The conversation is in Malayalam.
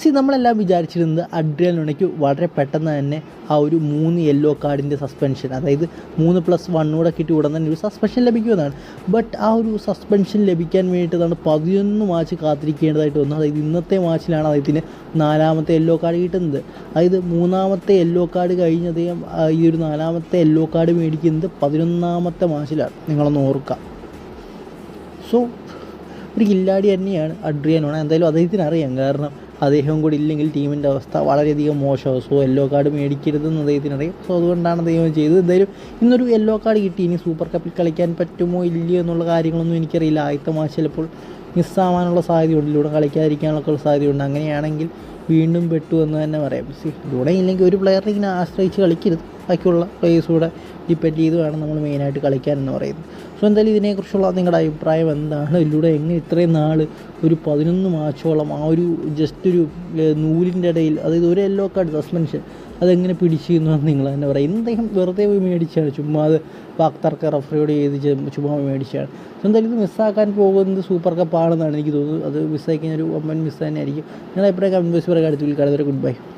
സി നമ്മളെല്ലാം വിചാരിച്ചിരുന്നത് അഡ്രിയൽ നുണയ്ക്ക് വളരെ പെട്ടെന്ന് തന്നെ ആ ഒരു മൂന്ന് യെല്ലോ കാർഡിന്റെ സസ്പെൻഷൻ അതായത് മൂന്ന് പ്ലസ് വണ്ണൂടെ കിട്ടി ഉടൻ തന്നെ ഒരു സസ്പെൻഷൻ ലഭിക്കുമെന്നാണ്. ബട്ട് ആ ഒരു സസ്പെൻഷൻ ലഭിക്കാൻ വേണ്ടിയിട്ടാണ് പതിനൊന്ന് മാച്ച് കാത്തിരിക്കേണ്ടതായിട്ട് വന്നു അതായത് ഇന്നത്തെ മാച്ചിലാണ് അദ്ദേഹത്തിന് നാലാമത്തെ യെല്ലോ കാർഡ് കിട്ടുന്നത്. അതായത് മൂന്നാമത്തെ യെല്ലോ കാർഡ് കഴിഞ്ഞ് അദ്ദേഹം ഈ ഒരു നാലാമത്തെ യെല്ലോ കാർഡ് മേടിക്കുന്നത് പതിനൊന്നാമത്തെ മാച്ചിലാണ് നിങ്ങളൊന്ന് ഓർക്കുക. സോ ഒരു കില്ലാടി തന്നെയാണ് അഡ്രിയാനോണ എന്തായാലും അദ്ദേഹത്തിന് അറിയാം. കാരണം അദ്ദേഹം കൂടി ഇല്ലെങ്കിൽ ടീമിന്റെ അവസ്ഥ വളരെയധികം മോശമാവും സോ യെല്ലോ കാർഡ് മേടിക്കരുതെന്ന് അദ്ദേഹത്തിന് അറിയാം സോ അതുകൊണ്ടാണ് അദ്ദേഹം ചെയ്തത്. എന്തായാലും ഇന്നൊരു യെല്ലോ കാർഡ് കിട്ടി. ഇനി സൂപ്പർ കപ്പിൽ കളിക്കാൻ പറ്റുമോ ഇല്ലയോ എന്നുള്ള കാര്യങ്ങളൊന്നും എനിക്കറിയില്ല. ആദ്യത്തെ മാച്ച് ചിലപ്പോൾ മിസ്സാവാനുള്ള സാധ്യതയുണ്ട്. ഇതിലൂടെ കളിക്കാതിരിക്കാനുള്ള സാധ്യതയുണ്ട്. അങ്ങനെയാണെങ്കിൽ വീണ്ടും പെട്ടു എന്ന് തന്നെ പറയാം. സി ഇവിടെ ഇല്ലെങ്കിൽ ഒരു പ്ലെയറിനെ ഇങ്ങനെ ആശ്രയിച്ച് കളിക്കരുത്. ബാക്കിയുള്ള പ്ലേയേഴ്സ് കൂടെ ഡിപ്പെൻഡ് ചെയ്ത് വേണം നമ്മൾ മെയിനായിട്ട് കളിക്കാൻ എന്ന് പറയുന്നത്. സോ എന്തായാലും ഇതിനെക്കുറിച്ചുള്ള നിങ്ങളുടെ അഭിപ്രായം എന്താണ്? ഇതിലൂടെ എങ്ങനെ ഇത്രയും നാൾ ഒരു പതിനൊന്ന് മാച്ചോളം ആ ഒരു ജസ്റ്റ് ഒരു നൂലിന്റെ ഇടയിൽ അതായത് ഒരു യെല്ലോ കാർഡ് സസ്പെൻഷൻ അതെങ്ങനെ പിടിച്ചിരുന്നു എന്ന് നിങ്ങൾ തന്നെ പറയും. എന്തെങ്കിലും വെറുതെ പോയി മേടിച്ചാണ്. ചുമ്മാ അത് വാക്തർക്ക റഫറിയോട് ചെയ്ത് ചുമ്മാ മേടിച്ചാണ്. എന്തായാലും ഇത് മിസ്സാക്കാൻ പോകുന്നത് സൂപ്പർ കപ്പാണെന്നാണ് എനിക്ക് തോന്നുന്നത്. അത് മിസ്സായി കഴിഞ്ഞാൽ ഒരു ഒമ്പൻ മിസ് തന്നെ ആയിരിക്കും നിങ്ങളുടെ അഭിപ്രായം കമന്റ് ബോക്സ് പറയാം അടുത്ത വിൽക്കാതെ ഗുഡ് ബൈ